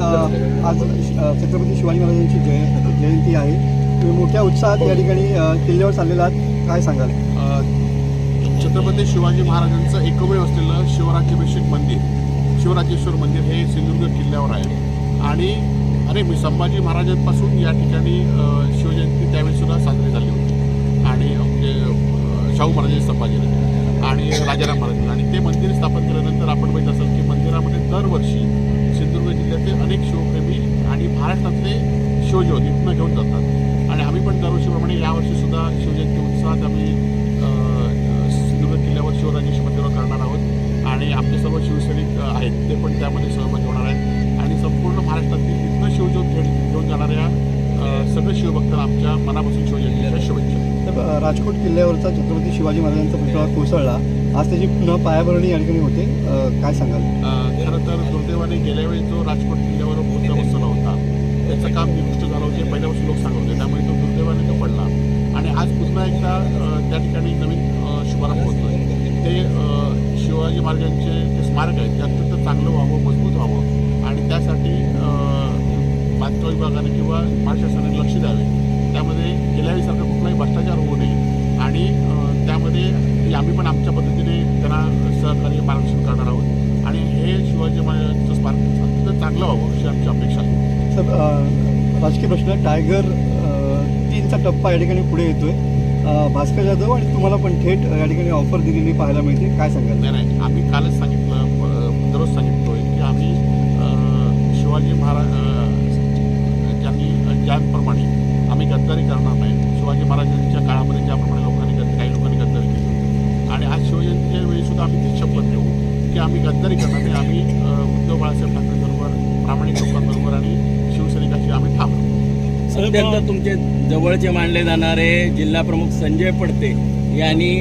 आज छत्रपती शिवाजी महाराजांची जय जयंती आहे. तुम्ही मोठ्या उत्साहात या ठिकाणी किल्ल्यावर चाललेला आहात. काय सांगाल? छत्रपती शिवाजी महाराजांचं एकमेव असलेलं शिवराज्याभिषेक मंदिर शिवराजेश्वर मंदिर हे सिंधुदुर्ग किल्ल्यावर आहे. आणि अरे मी संभाजी महाराजांपासून या ठिकाणी शिवजयंती त्यावेळी सुद्धा साजरी झाली होती. आणि म्हणजे शाहू महाराज संभाजीनगर आणि राजाराम महाराज. आणि ते मंदिर स्थापन केल्यानंतर आपण माहीत असाल की मंदिरामध्ये दरवर्षी शिवजोत इथनं घेऊन जातात. आणि आम्ही पण दरवर्षीप्रमाणे यावर्षी सुद्धा शिवजयंती उत्साहात आम्ही सिंधुदुर्ग किल्ल्यावर शिवराजेश्वर मंदिरावर करणार आहोत. आणि आमचे सर्व शिवसैनिक आहेत ते पण त्यामध्ये सहभागी होणार आहेत. आणि संपूर्ण महाराष्ट्रातील इथनं शिवज्योत घेऊन घेऊन जाणाऱ्या सगळे शिवभक्तांना आमच्या मनापासून शिवजयंतीच्या शुभेच्छा. तर राजकोट किल्ल्यावरचा छत्रपती शिवाजी महाराजांचा पुतळा कोसळला. आज त्याची पुन्हा पायाभरणी या ठिकाणी होते काय सांगाल? खरं तर दुर्दैवाने गेल्या वेळी जो राजकोट किल्ल्यावर बसवला होता त्याचं काम निकृष्ट झालं होते पहिल्यापासून लोक सांगत होते. त्यामुळे तो दुर्दैवाने तो पडला. आणि आज पुन्हा एकदा त्या ठिकाणी नवीन शुभारंभ शुभारंभ होतोय. ते शिवाजी महाराजांचे जे स्मारक आहे ते अत्यंत चांगलं व्हावं मजबूत व्हावं. आणि त्यासाठी बांधकाम विभागाने किंवा प्रशासनाने लक्ष द्यावे. त्यामध्ये गेल्या वेळीसारखं कुठलाही भ्रष्टाचार होऊ नये. आणि त्यामध्ये आम्ही पण आमच्या पद्धतीने त्यांना सहकार्य मार्गदर्शन करणार आहोत. आणि हे शिवाजी महाराजांचं स्मारक अत्यंत चांगलं व्हावं अशी आमची अपेक्षा आहे. सर राजकीय प्रश्न टायगर तीनचा टप्पा या ठिकाणी पुढे येतोय. भास्कर जाधव आणि तुम्हाला पण थेट या ठिकाणी ऑफर दिलेली पाहायला मिळते. काय सांगाल? नाही नाही. आम्ही कालच सांगितलं दररोज सांगितलोय की आम्ही शिवाजी महाराज ज्यांनी ज्याप्रमाणे आम्ही गद्दारी करणार नाही शिवाजी महाराजांच्या काळामध्ये ज्याप्रमाणे लोकांनी काही लोकांनी गद्दारी केली आणि आज शिवजयंतीच्या वेळी सुद्धा आम्ही ती शपथ घेऊ की आम्ही गद्दारी करणार नाही. आम्ही उद्धव बाळासाहेब ठाकरेंबरोबर प्रामाणिक लोकांबरोबर आणि शिवसैनिकाशी आम्ही राहू अत्यंत तुमचे जवळचे मानले जाणारे जिल्हा प्रमुख संजय पडते यांनी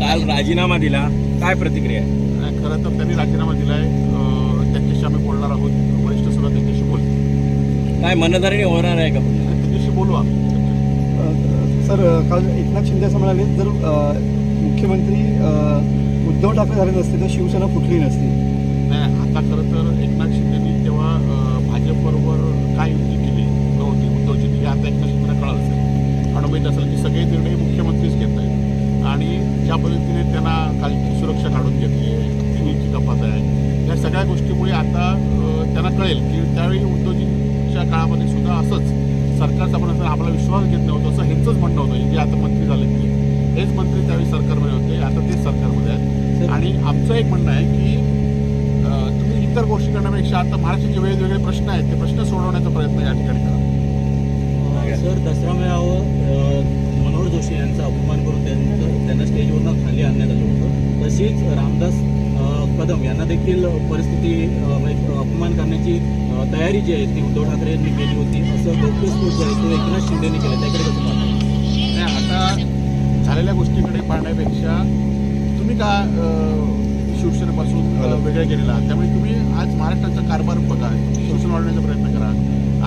काल राजीनामा दिला. काय प्रतिक्रिया आहे? खरं तर त्यांनी राजीनामा दिला आहे त्यांच्याशी आम्ही बोलणार आहोत. वरिष्ठ सुद्धा त्यांच्याशी बोलतील. काय मनधरणी होणार आहे का त्यांच्याशी बोलू आम्ही. सर काल एकनाथ शिंदे असं म्हणाले जर मुख्यमंत्री उद्धव ठाकरे झाले नसते तर शिवसेना फुटली नसती नाही आता खरं तर एकनाथ शिंदेनी तेव्हा अं, भाजपबरोबर काय युती केली नव्हती उद्धवची हे आता एकनाथ शिंदेला कळलं माहीत असेल की सगळे निर्णय मुख्यमंत्रीच घेत आहेत आणि ज्या पद्धतीने त्यांना कालची सुरक्षा काढून घेतली आहे तिन्हीची कपात आहे. या सगळ्या गोष्टीमुळे आता त्यांना कळेल की त्यावेळी उद्धवजींच्या काळामध्ये सुद्धा असंच सरकारचा असं आम्हाला विश्वास घेत नव्हतं असं ह्यांचंच म्हणणं होतं जे आता मंत्री झाले ते हेच मंत्री त्यावेळी सरकारमध्ये होते आता तेच सरकारमध्ये आहेत. आणि आमचं एक म्हणणं आहे की तुम्ही इतर गोष्टी करण्यापेक्षा आता महाराष्ट्राचे वेगवेगळे प्रश्न आहेत ते प्रश्न सोडवण्याचा प्रयत्न या ठिकाणी करा. सर दसरा मेळावं तशीच रामदास कदम यांना देखील परिस्थिती म्हणजे अपमान करण्याची तयारी जी आहे ती उद्धव ठाकरे यांनी केली होती असं गौप्यस्फोट जो आहे. तो एकनाथ शिंदेने केला. त्याकडे कसं पाहता नाही आता झालेल्या गोष्टीकडे पाहण्यापेक्षा तुम्ही का शिवसेनेपासून वेगळे गेलेला आहात? त्यामुळे तुम्ही आज महाराष्ट्राचा कारभार बघा. शिवसेना वाढवण्याचा प्रयत्न करा.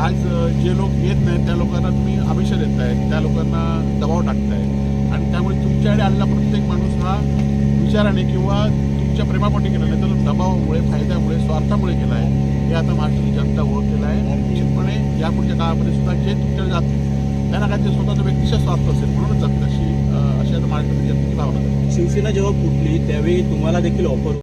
आज जे लोक येत नाहीत त्या लोकांना तुम्ही आमिषा देत आहेत त्या लोकांना दबाव टाकताय. आणि त्यामुळे तुमच्याकडे आलेला प्रत्येक माणूस हा विचाराने किंवा तुमच्या प्रेमापोटी केलं नाही तर दबावामुळे फायद्यामुळे स्वार्थामुळे केला आहे. हे आता महाराष्ट्राची जनता ओळखलेलं आहे. निश्चितपणे यापुढच्या काळामध्ये सुद्धा जे तुमच्याकडे जाते त्यांना काय ते स्वतःचा व्यक्तिशा स्वार्थ असेल म्हणूनच जातात अशी अशी आता महाराष्ट्राची जनतेची भावना शिवसेना जेव्हा फुटली त्यावेळी तुम्हाला देखील ऑफर